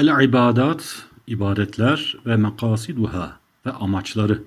El-ibadat, ibadetler ve mekasiduha ve amaçları.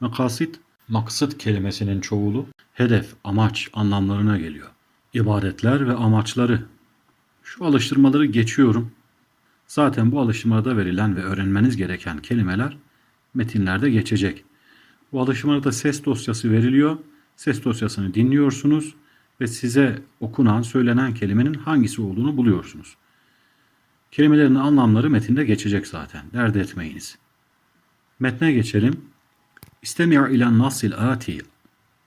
Mekasit, maksıt kelimesinin çoğulu, hedef, amaç anlamlarına geliyor. İbadetler ve amaçları. Şu alıştırmaları geçiyorum. Zaten bu alıştırmada verilen ve öğrenmeniz gereken kelimeler metinlerde geçecek. Bu alıştırmada ses dosyası veriliyor. Ses dosyasını dinliyorsunuz ve size okunan, söylenen kelimenin hangisi olduğunu buluyorsunuz. Kelimelerin anlamları metinde geçecek zaten. Dert etmeyiniz. Metne geçelim. İstemi' ile nasil ati.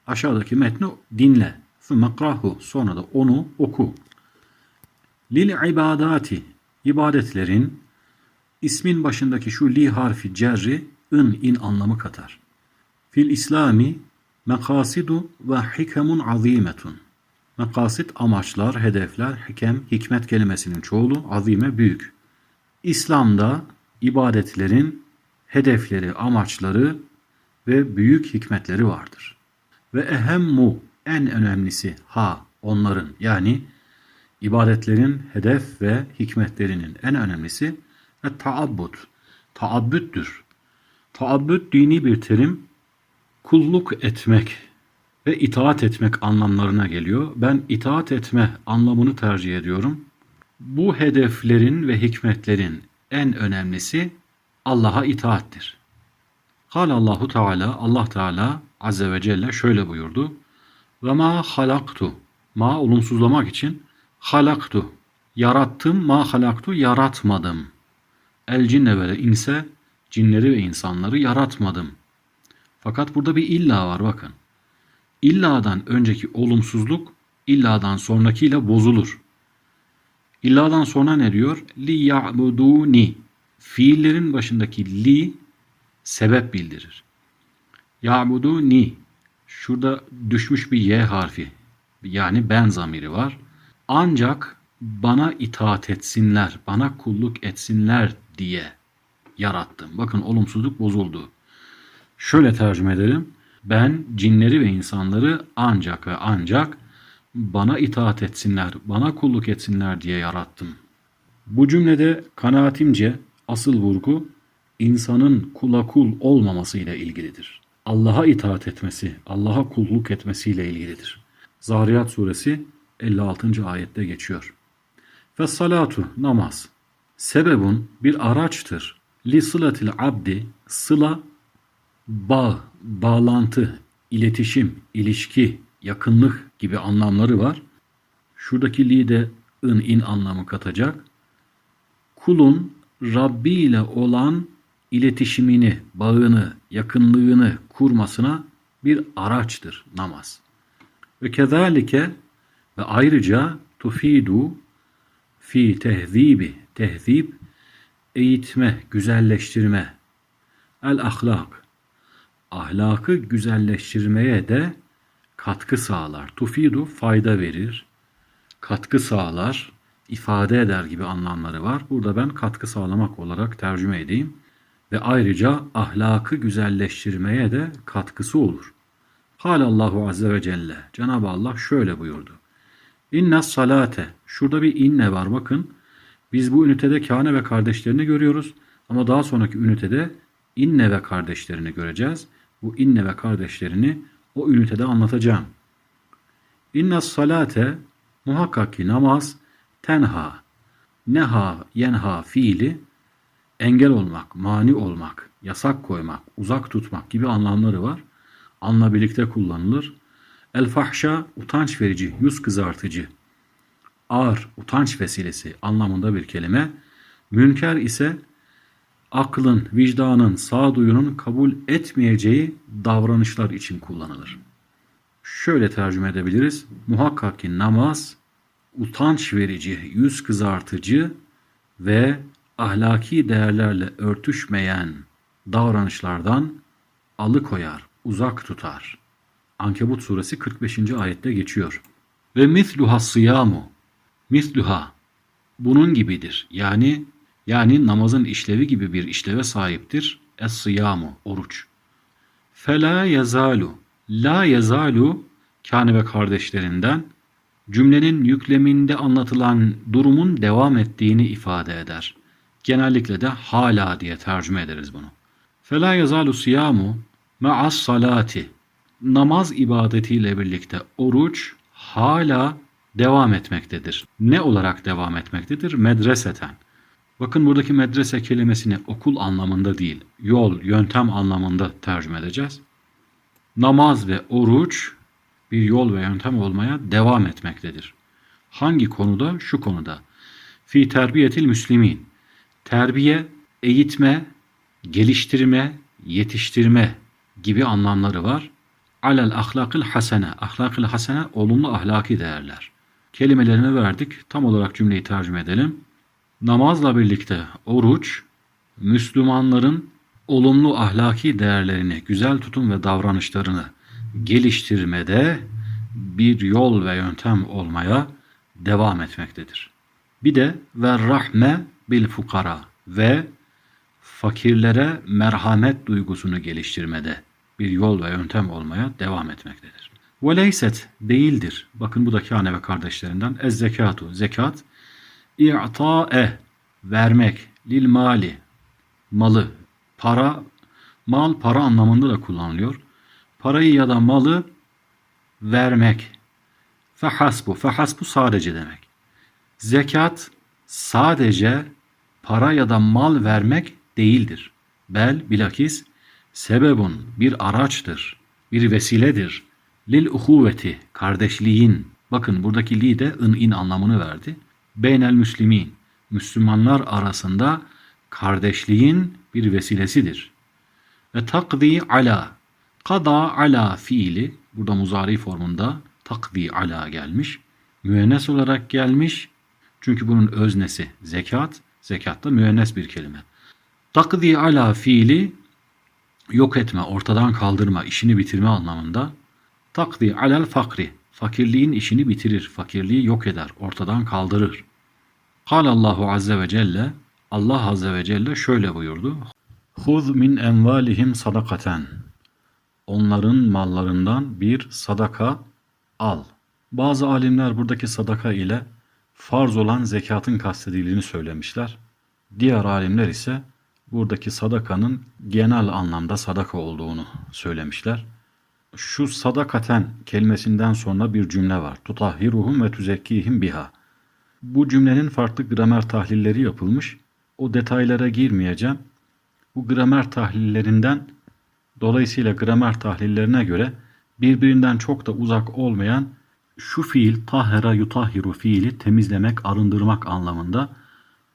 Aşağıdaki metni dinle. Fümmekrahu. Sonra da onu oku. Lil ibadati. ibadetlerin ismin başındaki şu li harfi cerri ın in anlamı katar. Fil İslami mekasidu ve hikemun azimetun. Mekasit amaçlar, hedefler, hikem, hikmet kelimesinin çoğulu azime büyük. İslam'da ibadetlerin hedefleri, amaçları ve büyük hikmetleri vardır. Ve ehemmu en önemlisi ha onların yani ibadetlerin hedef ve hikmetlerinin en önemlisi ve taabbud. Taabbüttür. Taabbüt dini bir terim. Kulluk etmek ve itaat etmek anlamlarına geliyor. Ben itaat etme anlamını tercih ediyorum. Bu hedeflerin ve hikmetlerin en önemlisi Allah'a itaattir. Allahu Teala Allah Teala Azze ve Celle şöyle buyurdu. Ve ma halaktu ma olumsuzlamak için halaktu yarattım ma halaktu yaratmadım. El cinne ve inse cinleri ve insanları yaratmadım. Fakat burada bir illa var bakın. İlla'dan önceki olumsuzluk illadan sonrakiyle bozulur. İlla'dan sonra ne diyor? Li ya'buduni. Fiillerin başındaki li sebep bildirir. Ya'buduni. Şurada düşmüş bir y harfi. Yani ben zamiri var. Ancak bana itaat etsinler, bana kulluk etsinler diye yarattım. Bakın olumsuzluk bozuldu. Şöyle tercüme edelim. Ben cinleri ve insanları ancak ve ancak bana itaat etsinler, bana kulluk etsinler diye yarattım. Bu cümlede kanaatimce asıl vurgu insanın kula kul olmaması ile ilgilidir. Allah'a itaat etmesi, Allah'a kulluk etmesiyle ilgilidir. Zariyat suresi 56. ayette geçiyor. Ve salatu namaz. Sebebun bir araçtır. Li sılatil abdi sıla bağ, bağlantı, iletişim, ilişki, yakınlık gibi anlamları var. Şuradaki li de ın in anlamı katacak. Kulun Rabbi ile olan iletişimini, bağını, yakınlığını kurmasına bir araçtır namaz. Ve kezalike ve ayrıca tufidu fi tehzibi, tehzib, eğitme, güzelleştirme, el ahlak, ahlakı güzelleştirmeye de katkı sağlar. Tufidu fayda verir, katkı sağlar, ifade eder gibi anlamları var. Burada ben katkı sağlamak olarak tercüme edeyim. Ve ayrıca ahlakı güzelleştirmeye de katkısı olur. Allahu Azze ve Celle. Cenab-ı Allah şöyle buyurdu. İnne salate. Şurada bir inne var bakın. Biz bu ünitede kâne ve kardeşlerini görüyoruz. Ama daha sonraki ünitede inne ve kardeşlerini göreceğiz. Bu inne ve kardeşlerini o ünitede anlatacağım. İnne salate muhakkak ki namaz tenha, neha, yenha fiili engel olmak, mani olmak, yasak koymak, uzak tutmak gibi anlamları var. Anla birlikte kullanılır. El fahşa utanç verici, yüz kızartıcı, ağır, utanç vesilesi anlamında bir kelime. Münker ise aklın, vicdanın, sağduyunun kabul etmeyeceği davranışlar için kullanılır. Şöyle tercüme edebiliriz. Muhakkak ki namaz utanç verici, yüz kızartıcı ve ahlaki değerlerle örtüşmeyen davranışlardan alıkoyar, uzak tutar. Ankebut suresi 45. ayette geçiyor. Ve misluha sıyamu. Misluha. Bunun gibidir. Yani yani namazın işlevi gibi bir işleve sahiptir. Es-sıyamu. Oruç. Fela yazalu. La yazalu kâne ve kardeşlerinden cümlenin yükleminde anlatılan durumun devam ettiğini ifade eder. Genellikle de hala diye tercüme ederiz bunu. Fela yazalu siyamu ma'as salati. Namaz ibadetiyle birlikte oruç hala devam etmektedir. Ne olarak devam etmektedir? Medreseten. Bakın buradaki medrese kelimesini okul anlamında değil, yol, yöntem anlamında tercüme edeceğiz. Namaz ve oruç bir yol ve yöntem olmaya devam etmektedir. Hangi konuda? Şu konuda. Fi terbiyetil müslimin. Terbiye, eğitme, geliştirme, yetiştirme gibi anlamları var. Alel ahlakıl hasene. Ahlakıl hasene olumlu ahlaki değerler. Kelimelerini verdik. Tam olarak cümleyi tercüme edelim. Namazla birlikte oruç, Müslümanların olumlu ahlaki değerlerini, güzel tutum ve davranışlarını geliştirmede bir yol ve yöntem olmaya devam etmektedir. Bir de ve rahme bil fukara ve fakirlere merhamet duygusunu geliştirmede bir yol ve yöntem olmaya devam etmektedir. Ve leyset değildir. Bakın bu da kâne ve kardeşlerinden. Ez zekatu zekat i'ta'e vermek lil mali malı para mal para anlamında da kullanılıyor. Parayı ya da malı vermek. Fehasbu. Fehasbu sadece demek. Zekat sadece para ya da mal vermek değildir. Bel bilakis sebebun bir araçtır, bir vesiledir. Lil uhuvveti kardeşliğin. Bakın buradaki li de ın in anlamını verdi. Beynel müslimin. Müslümanlar arasında kardeşliğin bir vesilesidir. Ve takdi ala. Kada ala fiili burada muzari formunda takdi ala gelmiş. Müennes olarak gelmiş. Çünkü bunun öznesi zekat. Zekat da müennes bir kelime. Takdi ala fiili yok etme, ortadan kaldırma, işini bitirme anlamında. Takdi alel fakri. Fakirliğin işini bitirir, fakirliği yok eder, ortadan kaldırır. Allahu azze ve celle Allah azze ve celle şöyle buyurdu. Huz min envalihim sadakaten. Onların mallarından bir sadaka al. Bazı alimler buradaki sadaka ile farz olan zekatın kastedildiğini söylemişler. Diğer alimler ise buradaki sadakanın genel anlamda sadaka olduğunu söylemişler. Şu sadakaten kelimesinden sonra bir cümle var. Tutahhiruhum ve tuzekkihim biha. Bu cümlenin farklı gramer tahlilleri yapılmış. O detaylara girmeyeceğim. Bu gramer tahlillerinden dolayısıyla gramer tahlillerine göre birbirinden çok da uzak olmayan şu fiil tahera yutahiru fiili temizlemek, arındırmak anlamında.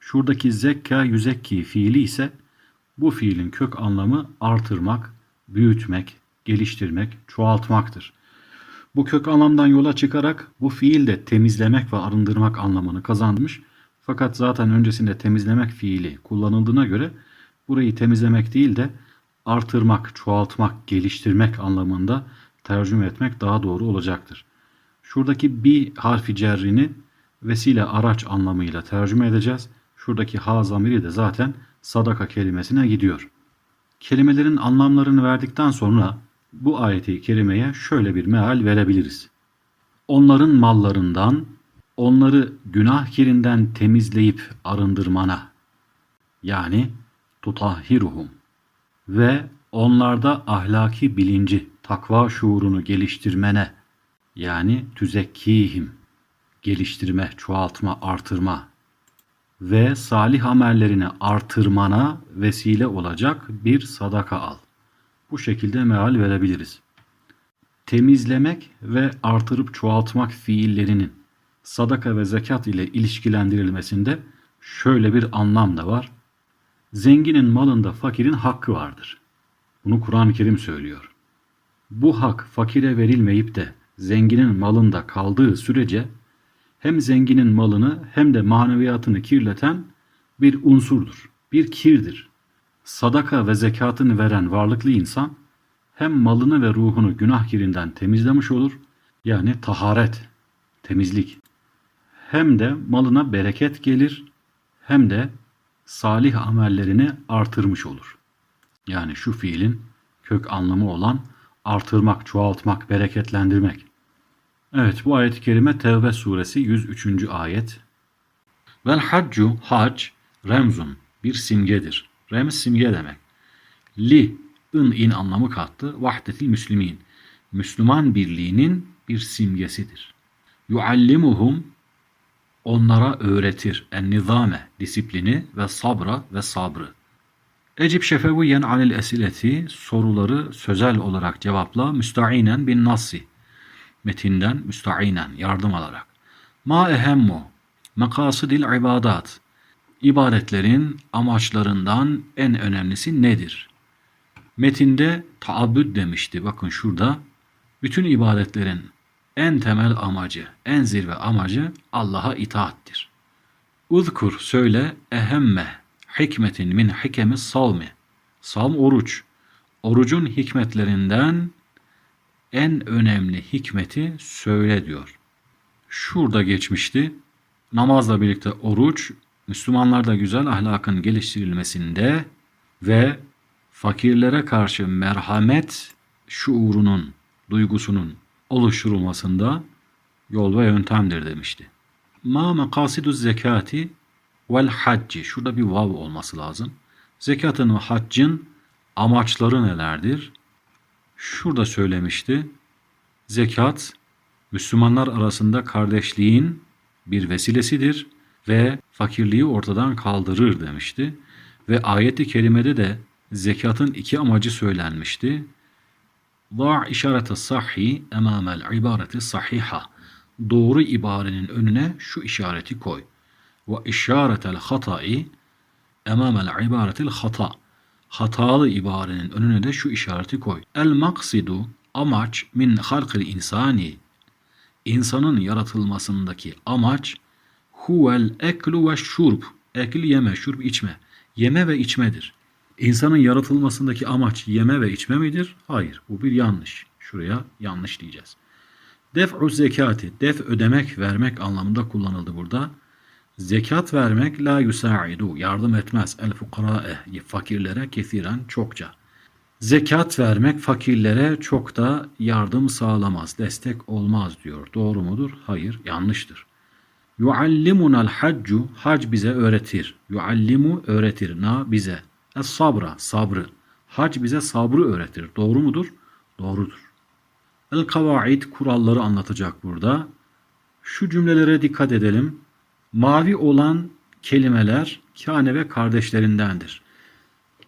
Şuradaki zekka yüzekki fiili ise bu fiilin kök anlamı artırmak, büyütmek, geliştirmek, çoğaltmaktır. Bu kök anlamdan yola çıkarak bu fiil de temizlemek ve arındırmak anlamını kazanmış. Fakat zaten öncesinde temizlemek fiili kullanıldığına göre burayı temizlemek değil de artırmak, çoğaltmak, geliştirmek anlamında tercüme etmek daha doğru olacaktır. Şuradaki bir harfi cerrini vesile araç anlamıyla tercüme edeceğiz. Şuradaki ha zamiri de zaten sadaka kelimesine gidiyor. Kelimelerin anlamlarını verdikten sonra bu ayeti kerimeye şöyle bir meal verebiliriz. Onların mallarından, onları günah kirinden temizleyip arındırmana, yani tutahhiruhum ve onlarda ahlaki bilinci, takva şuurunu geliştirmene, yani tüzekkihim, geliştirme, çoğaltma, artırma ve salih amellerini artırmana vesile olacak bir sadaka al. Bu şekilde meal verebiliriz. Temizlemek ve artırıp çoğaltmak fiillerinin sadaka ve zekat ile ilişkilendirilmesinde şöyle bir anlam da var. Zenginin malında fakirin hakkı vardır. Bunu Kur'an-ı Kerim söylüyor. Bu hak fakire verilmeyip de zenginin malında kaldığı sürece hem zenginin malını hem de maneviyatını kirleten bir unsurdur, bir kirdir. Sadaka ve zekatını veren varlıklı insan hem malını ve ruhunu günah kirinden temizlemiş olur, yani taharet, temizlik. Hem de malına bereket gelir, hem de salih amellerini artırmış olur. Yani şu fiilin kök anlamı olan artırmak, çoğaltmak, bereketlendirmek. Evet bu ayet-i kerime Tevbe suresi 103. ayet. Vel haccu hac remzun bir simgedir. Remz simge demek. Li, ın in anlamı kattı. Vahdetil müslimin. Müslüman birliğinin bir simgesidir. Yuallimuhum onlara öğretir en nizame disiplini ve sabra ve sabrı. Ecib şefeviyen anil esileti soruları sözel olarak cevapla müstainen bin nassi metinden müstainen yardım alarak. Ma ehemmu mekasidil ibadat ibadetlerin amaçlarından en önemlisi nedir? Metinde taabbüd demişti. Bakın şurada bütün ibadetlerin en temel amacı, en zirve amacı Allah'a itaattir. Uzkur söyle ehemme hikmetin min hikemi savmi. Savm oruç. Orucun hikmetlerinden en önemli hikmeti söyle diyor. Şurada geçmişti. Namazla birlikte oruç Müslümanlarda güzel ahlakın geliştirilmesinde ve fakirlere karşı merhamet şuurunun, duygusunun oluşturulmasında yol ve yöntemdir demişti. Ma makasidu zekati vel hacci. Şurada bir vav olması lazım. Zekatın ve haccın amaçları nelerdir? Şurada söylemişti. Zekat Müslümanlar arasında kardeşliğin bir vesilesidir ve fakirliği ortadan kaldırır demişti. Ve ayeti kerimede de zekatın iki amacı söylenmişti. ضع işareti sahhi emamel ibareti sahiha. Doğru ibarenin önüne şu işareti koy. Ve işaretel hatai emamel ibaretil hata. Hatalı ibarenin önüne de şu işareti koy. El maksidu amaç min halkil insani. İnsanın yaratılmasındaki amaç huvel eklu ve şurb. Ekil yeme, şurb içme. Yeme ve içmedir. İnsanın yaratılmasındaki amaç yeme ve içme midir? Hayır. Bu bir yanlış. Şuraya yanlış diyeceğiz. Def'u zekati. Def ödemek, vermek anlamında kullanıldı burada. Zekat vermek la yusaidu. Yardım etmez. El fukara'e. Fakirlere kesiren çokça. Zekat vermek fakirlere çok da yardım sağlamaz, destek olmaz diyor. Doğru mudur? Hayır, yanlıştır. Yuallimunal haccu, hac bize öğretir. Yuallimu öğretir, na bize. Es sabra, sabrı. Hac bize sabrı öğretir. Doğru mudur? Doğrudur. El kavaid, kuralları anlatacak burada. Şu cümlelere dikkat edelim. Mavi olan kelimeler kâne ve kardeşlerindendir.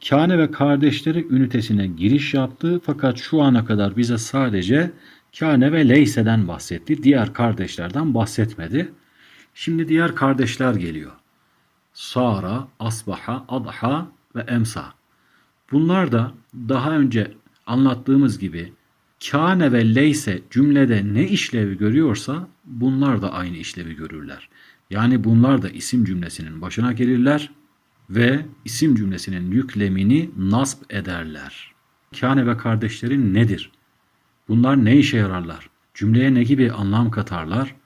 Kâne ve kardeşleri ünitesine giriş yaptı fakat şu ana kadar bize sadece Kâne ve Leyse'den bahsetti. Diğer kardeşlerden bahsetmedi. Şimdi diğer kardeşler geliyor. Sara, Asbaha, Adha ve Emsa. Bunlar da daha önce anlattığımız gibi Kâne ve Leyse cümlede ne işlevi görüyorsa bunlar da aynı işlevi görürler. Yani bunlar da isim cümlesinin başına gelirler ve isim cümlesinin yüklemini nasb ederler. Kâne ve kardeşlerin nedir? Bunlar ne işe yararlar? Cümleye ne gibi anlam katarlar?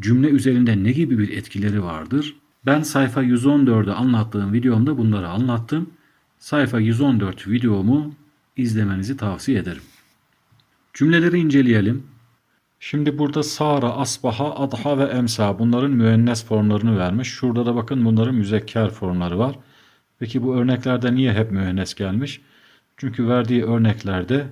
Cümle üzerinde ne gibi bir etkileri vardır? Ben sayfa 114'ü anlattığım videomda bunları anlattım. Sayfa 114 videomu izlemenizi tavsiye ederim. Cümleleri inceleyelim. Şimdi burada Sara, Asbaha, Adha ve Emsa bunların müennes formlarını vermiş. Şurada da bakın bunların müzekker formları var. Peki bu örneklerde niye hep müennes gelmiş? Çünkü verdiği örneklerde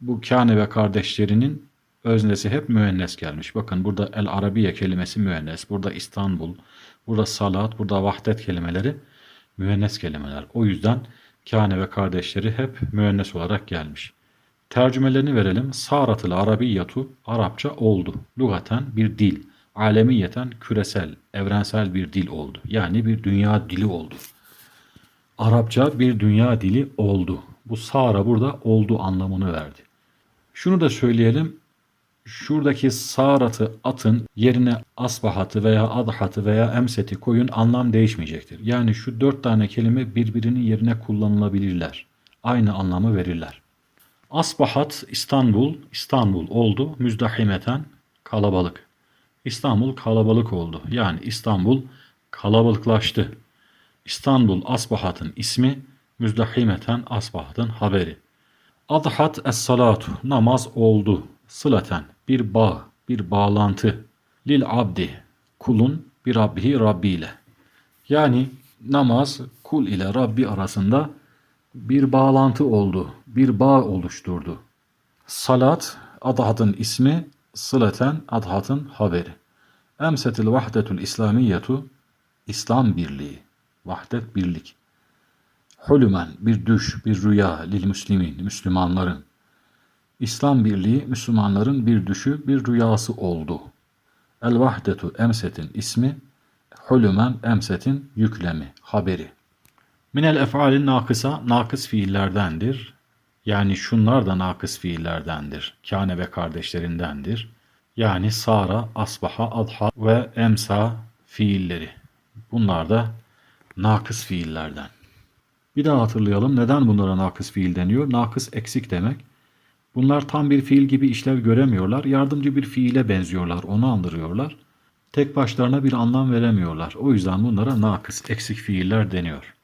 bu kâne ve kardeşlerinin öznesi hep müennes gelmiş. Bakın burada El Arabiye kelimesi müennes. Burada İstanbul, burada Salat, burada Vahdet kelimeleri müennes kelimeler. O yüzden kâne ve kardeşleri hep müennes olarak gelmiş. Tercümelerini verelim. Saratul Arabiyyatu Arapça oldu. Lugaten bir dil. Alemiyeten küresel, evrensel bir dil oldu. Yani bir dünya dili oldu. Arapça bir dünya dili oldu. Bu Sara burada oldu anlamını verdi. Şunu da söyleyelim. Şuradaki Sarat'ı atın yerine asbahatı veya adhatı veya emseti koyun anlam değişmeyecektir. Yani şu dört tane kelime birbirinin yerine kullanılabilirler. Aynı anlamı verirler. Asbahat İstanbul, İstanbul oldu. Müzdahimeten kalabalık. İstanbul kalabalık oldu. Yani İstanbul kalabalıklaştı. İstanbul Asbahat'ın ismi, müzdahimeten Asbahat'ın haberi. Adhat es-salatu, namaz oldu. Sılaten, bir bağ, bir bağlantı. Lil abdi, kulun bir Rabbihi Rabbi ile. Yani namaz kul ile Rabbi arasında bir bağlantı oldu, bir bağ oluşturdu. Salat adhatın ismi, sıleten adhatın haberi. Emsetil vahdetul İslamiyetu İslam birliği, vahdet birlik. Hulümen bir düş, bir rüya lil müslimin, Müslümanların. İslam birliği Müslümanların bir düşü, bir rüyası oldu. El vahdetu emsetin ismi, hulümen emsetin yüklemi, haberi. Minel ef'alin nakısa, nakıs fiillerdendir. Yani şunlar da nakıs fiillerdendir. Kâne ve kardeşlerindendir. Yani sara, asbaha, adha ve emsa fiilleri. Bunlar da nakıs fiillerden. Bir daha hatırlayalım. Neden bunlara nakıs fiil deniyor? Nakıs eksik demek. Bunlar tam bir fiil gibi işlev göremiyorlar. Yardımcı bir fiile benziyorlar. Onu andırıyorlar. Tek başlarına bir anlam veremiyorlar. O yüzden bunlara nakıs, eksik fiiller deniyor.